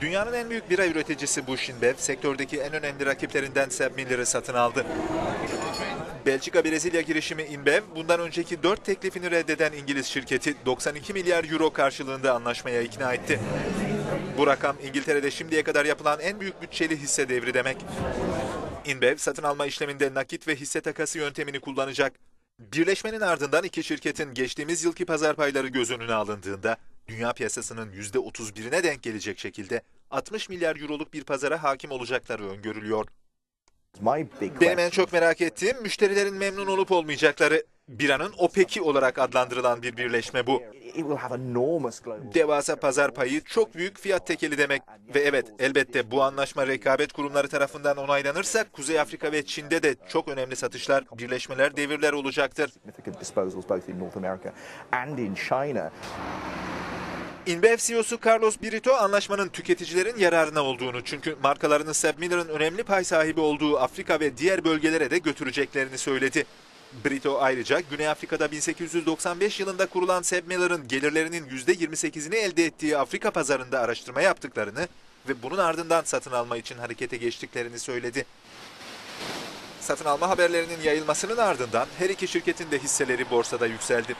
Dünyanın en büyük bira üreticisi Bush InBev, sektördeki en önemli rakiplerinden Sepp Miller'ı satın aldı. Belçika Brezilya girişimi InBev, bundan önceki 4 teklifini reddeden İngiliz şirketi 92 milyar euro karşılığında anlaşmaya ikna etti. Bu rakam İngiltere'de şimdiye kadar yapılan en büyük bütçeli hisse devri demek. InBev satın alma işleminde nakit ve hisse takası yöntemini kullanacak. Birleşmenin ardından iki şirketin geçtiğimiz yılki pazar payları göz önüne alındığında dünya piyasasının %31'ine denk gelecek şekilde 60 milyar euroluk bir pazara hakim olacakları öngörülüyor. Benim en çok merak ettiğim müşterilerin memnun olup olmayacakları. Biranın OPEC'i olarak adlandırılan bir birleşme bu. Devasa pazar payı çok büyük fiyat tekeli demek. Ve evet elbette bu anlaşma rekabet kurumları tarafından onaylanırsa Kuzey Afrika ve Çin'de de çok önemli satışlar, birleşmeler, devirler olacaktır. InBev CEO'su Carlos Brito anlaşmanın tüketicilerin yararına olduğunu çünkü markalarını Sepp Miller'ın önemli pay sahibi olduğu Afrika ve diğer bölgelere de götüreceklerini söyledi. Brito ayrıca Güney Afrika'da 1895 yılında kurulan Sepp Miller'ın gelirlerinin %28'ini elde ettiği Afrika pazarında araştırma yaptıklarını ve bunun ardından satın alma için harekete geçtiklerini söyledi. Satın alma haberlerinin yayılmasının ardından her iki şirketin de hisseleri borsada yükseldi.